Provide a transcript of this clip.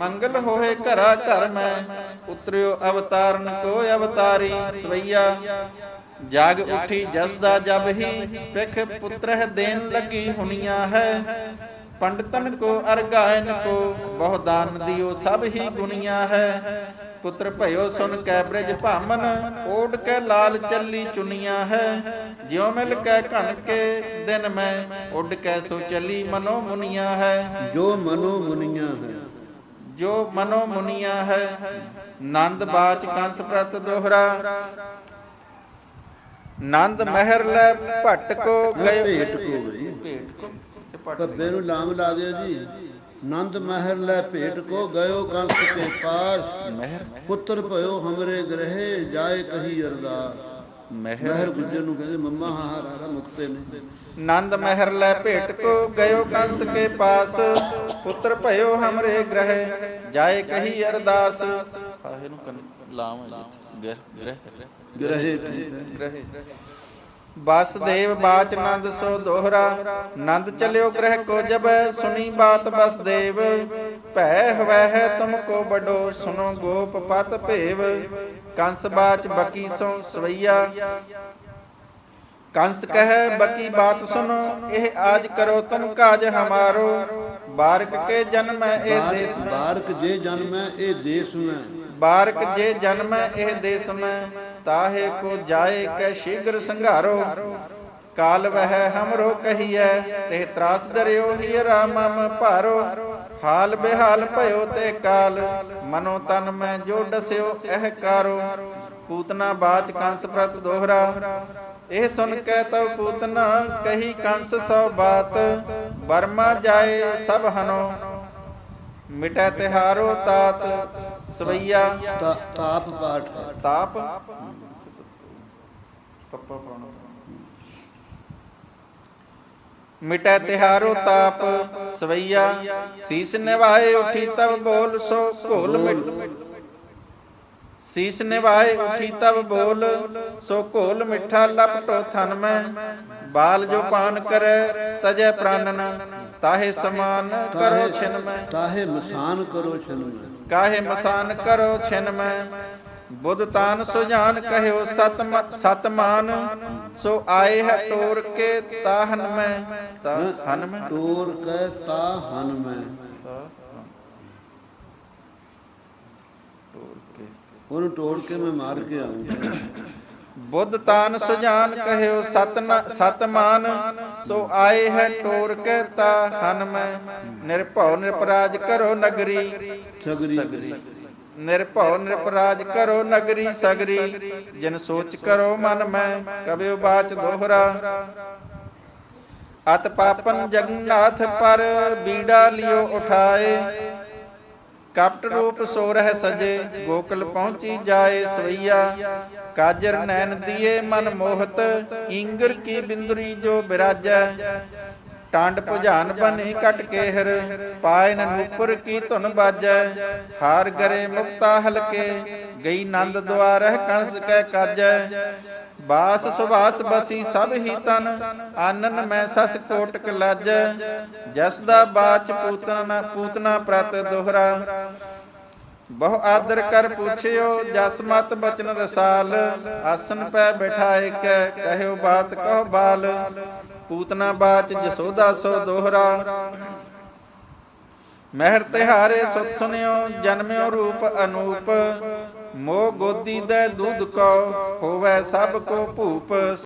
ਮੰਗਲ ਹੋਏ ਘਰਾ ਘਰ ਮੈਂ, ਉਤਰਿਓ ਅਵਤਾਰਨ ਕੋ ਅਵਤਾਰੀ ਸਵਈਆ। ਜਾਗ ਉਠੀ ਜਸ ਦਾ ਜਬ ਹੀ ਪਿਖ ਪੁੱਤਰਹ ਦੇਨ ਲੱਗੀ ਹੁਨੀਆਂ ਹੈ। ਪੰਡਤਨ ਕੋ ਅਰਗਾਇਨ ਕੋ ਬਹੁ ਦਾਨ ਦਿਓ ਸਭ ਹੀ ਗੁਨੀਆਂ ਹੈ। ਪੁੱਤਰ ਭਇਓ ਸੁਨ ਕੈ ਬ੍ਰਿਜ ਭਾਮਨ, ਓੜ ਕੇ ਲਾਲ ਚੱਲੀ ਚੁਨੀਆਂ ਹੈ। ਜਿਉ ਮਿਲ ਕੇ ਘਣ ਕੇ ਦਿਨ ਮੈਂ, ਉੱਡ ਕੇ ਸੋ ਚੱਲੀ ਮਨੋ ਮੁਨੀਆਂ ਹੈ। ਜੋ ਮਨੋ ਮੁਨੀਆਂ ਹੈ। ਜੋ ਮਨੋ ਮੁਨੀਆਂ ਹੈ ਨੰਦ ਬਾਚ ਕੰਸ ਪ੍ਰਤ ਦੋਹਰਾ। ਨੰਦ ਮਹਿਰ ਲੈ ਭਟ ਕੋ ਗਏ ਭੇਟ ਕੋ ਗਈ। ਭੇਟ ਕੋ ਕੱਬੇ ਨੂੰ ਲਾਮ ਲਾ ਦਿਓ ਜੀ। ਨੰਦ ਮਹਿਰ ਲੈ ਭੇਟ ਕੋ ਗਇਓ ਕੰਸ ਕੇ ਪਾਸ। ਮਹਿਰ ਪੁੱਤਰ ਭਇਓ ਹਮਰੇ ਗ੍ਰਹਿ ਜਾਏ ਕਹੀ ਅਰਦਾਸ। ਮਹਿਰ ਗੁੱਜਰ ਨੂੰ ਕਹਿੰਦੇ ਮੰਮਾ ਹਾਂ ਹਾਂ ਰਾਰਾ ਮੁਕਤੇ ਨੇ। ਨੰਦ ਮਹਿਰ ਲੈ ਭੇਟ ਕੋ ਗਇਓ ਕੰਸ ਕੇ ਪਾਸ। ਪੁੱਤਰ ਭਇਓ ਹਮਰੇ ਗ੍ਰਹਿ ਜਾਏ ਕਹੀ ਅਰਦਾਸ। ਆਹੇ ਨੂੰ ਕੰਨ- ਗ੍ਰਹਿ ਗ੍ਰਹਿ ਗ੍ਰਹਿ। ਗ੍ਰਹਿ ਬਸਦੇਵ ਬਾਚ ਨੰਦ ਸੋ ਦੋਹਰਾ ਨੰਦ ਚਲਿਓ ਗ੍ਰਹਿ ਕੋ ਜਬ ਸੁਣੀ ਬਾਤ ਬਸਦੇਵ। ਭੈ ਹਵੈ ਹੈ ਤੁਮ ਕੋ ਬਡੋ ਸੁਨੋ ਗੋਪ ਪਤ ਭੇਵ। ਕੰਸ ਬਾਚ ਬਕੀ ਸੋ ਸਵਈਆ। ਕੰਸ ਕਹੈ ਬਕੀ ਬਾਤ ਸੁਨੋ ਇਹ ਆਜ ਕਰੋ ਤੁਮ ਕਾਜ ਹਮਾਰੋ। ਬਾਰਕ ਕੇ ਜਨਮੈ ਇਹ ਦੇਸ ਬਾਰਕ ਮੈਂ। ਬਾਰਕ ਜੇ ਜਨਮੈ ਇਹ ਦੇਸ ਮੈਂ। ਬਾਰਕ ਜੇ ਜਨਮੈ ਇਹ ਦੇਸ ਮੈਂ। ਤਾਹੇ ਕੋ ਜਾਏ ਕੈ ਸ਼ੀਘਰ ਸੰਘਾਰੋ। ਕਾਲ ਵਹਿ ਹਮਰੋ ਕਹੀਐ ਤੇ ਤਰਾਸ ਡਰਿਓ ਹੀ ਰਾਮਮ ਭਾਰੋ। ਹਾਲ ਬਿਹਾਲ ਭਇਓ ਤੇ ਕਾਲ ਮਨੋ ਤਨ ਮੈਂ ਜੋ ਡਸਿਓ ਇਹ ਕਾਰੋ ਪੂਤਨਾ ਬਾਚ ਕੰਸ ਪ੍ਰਤ ਦੋਹਰਾ। ਇਹ ਸੁਨ ਕੇ ਤਉ ਪੂਤਨਾ ਕਹੀ ਕੰਸ ਸੋ ਬਾਤ ਬਰਮਾ ਜਾਏ ਸਭ ਹਨੋ। ਮਿਟੈ ਤਿਹਾਰੋ ਤਾਤ ਸਵਈਆ। ਤਾਪ ਪਾਠ ਤਾਪ? ਮਿਟੈ ਤਿਹਾਰੋ ਤਾਪ ਸਵਈਆ। ਸੀਸ ਨਿਵਾਏ ਉਠੀ ਤਬ ਬੋਲ ਸੋ ਘੋਲ ਮਿਟ। ਸੀਸ ਨਿਵਾਏ ਉਠੀ ਤਬ ਬੋਲ ਸੋ ਘੋਲ ਮਿੱਠਾ ਲਪਟੋ ਥਨ ਮੈਂ। ਬਾਲ ਜੋ ਪਾਨ ਕਰੈ ਤਜੈ ਪ੍ਰਾਨਨ ਤਾਹੇ ਸਮਾਨ ਕਰੋ ਛਿਨ ਮੈਂ। ਤਾਹੇ ਮਸਾਨ ਕਰੋ ਛਨ ਕਾਹੇ ਮਸਾਨ ਕਰੋ ਛਿਨ ਮੈਂ। ਬੁੱਧ ਤਾਨ ਸੁਜਾਨ ਕਹਿਓ ਸਤ ਸਤ ਮਾਨ। ਸੋ ਆਏ ਹੈ ਟੋਰ ਕੇ ਤਾਹਨ ਮੈਂ। ਤਾਹਨ ਮੈਂ ਟੋਰ ਕੈ ਤਾ ਹਨ ਮੈਂ। ਟੋਰ ਕੇ। ਉਹਨੂੰ ਤੋੜ ਕੇ ਮੈਂ ਮਾਰ ਕੇ ਆਉਂਗਾ। ਬੁੱਧ ਤਾਨ ਸੁਜਾਨ ਕਹਿਓ ਸਤ ਨ- ਸਤ ਮਾਨ ਸੋ ਆਏ ਹੈ ਟੋਰ ਕੇ ਤਾਹਨ ਮੈਂ। ਨਿਰਭਉ ਨਿਰਪਰਾਜ ਕਰੋ ਨਗਰੀ। ਸਗਰੀ। ਸਗਰੀ। ਨਿਰਭਉ ਨਿਰਪਰਾਜ ਕਰੋ ਨਗਰੀ ਸਗਰੀ। ਜਿਨ ਸੋਚ ਕਰੋ ਮਨ ਮੈਂ ਕਬਿਉ ਬਾਚ ਦੋਹਰਾ। ਅਤ ਪਾਪਨ ਜਗਨਨਾਥ ਪਰ ਬੀੜਾ ਲਿਓ ਉਠਾਏ। ਕਪਟ ਰੂਪ ਸੋ ਰਹਿ ਸਜੇ, ਗੋਕਲ ਪਹੁੰਚੀ ਜਾਏ ਸਵਈਆ। ਕਾਜਰ ਨੈਣ ਦੀਏ ਮਨ ਮੋਹਤ, ਇੰਗਰ ਕੀ ਬਿੰਦਰੀ ਜੋ ਬਿਰਾਜੈ। ਟਾਂਡ ਭੁਜਾਨ ਬਨੇ ਕਟ ਕੇਹਰ, ਪਾਇਨ ਨੂਪਰ ਕੀ ਧੁਨ ਬਾਜੈ। ਹਾਰ ਗਰੇ ਮੁਕਤਾ ਹਲਕੇ, ਗਈ ਨੰਦ ਦੁਆਰਹਿ ਕੰਸ ਕੈ ਕਾਜੈ। ਬਾਸ ਸੁਭਾਸ ਬਸੀ ਸਭ ਹੀ ਤਨ ਆਨਨ ਮੈਂ ਸਸ ਕੋਟਕ ਲਾਜੈ ਜਸ ਦਾ ਬਾਚ ਪੂਤਨਾ ਪੂਤਨਾ ਪ੍ਰਤ ਦੋਹਰਾ। ਬਹੁ ਆਦਰ ਕਰ ਪੁੱਛਿਓ ਜਸ ਮਤ ਬਚਨ ਰਸਾਲ। ਆਸਨ ਪੈ ਬਿਠਾਏ ਕੈ ਕਹਿਓ ਬਾਤ ਕਹੋ ਬਾਲ। ਪੂਤਨਾ ਬਾਚ ਜਸੋਦਾ ਸੋ ਦੋਹਰਾ। ਮਹਿਰ ਤਿਹਾਰੇ ਸੁਤ ਸੁਨਿਓ ਜਨਮਿਓ ਰੂਪ ਅਨੂਪ। ਮੋਹ ਗੋਦੀ ਦੇ ਦੁੱਧ ਕੋ ਹੋਵੇ ਸਭ ਕੋ ਭੂਪ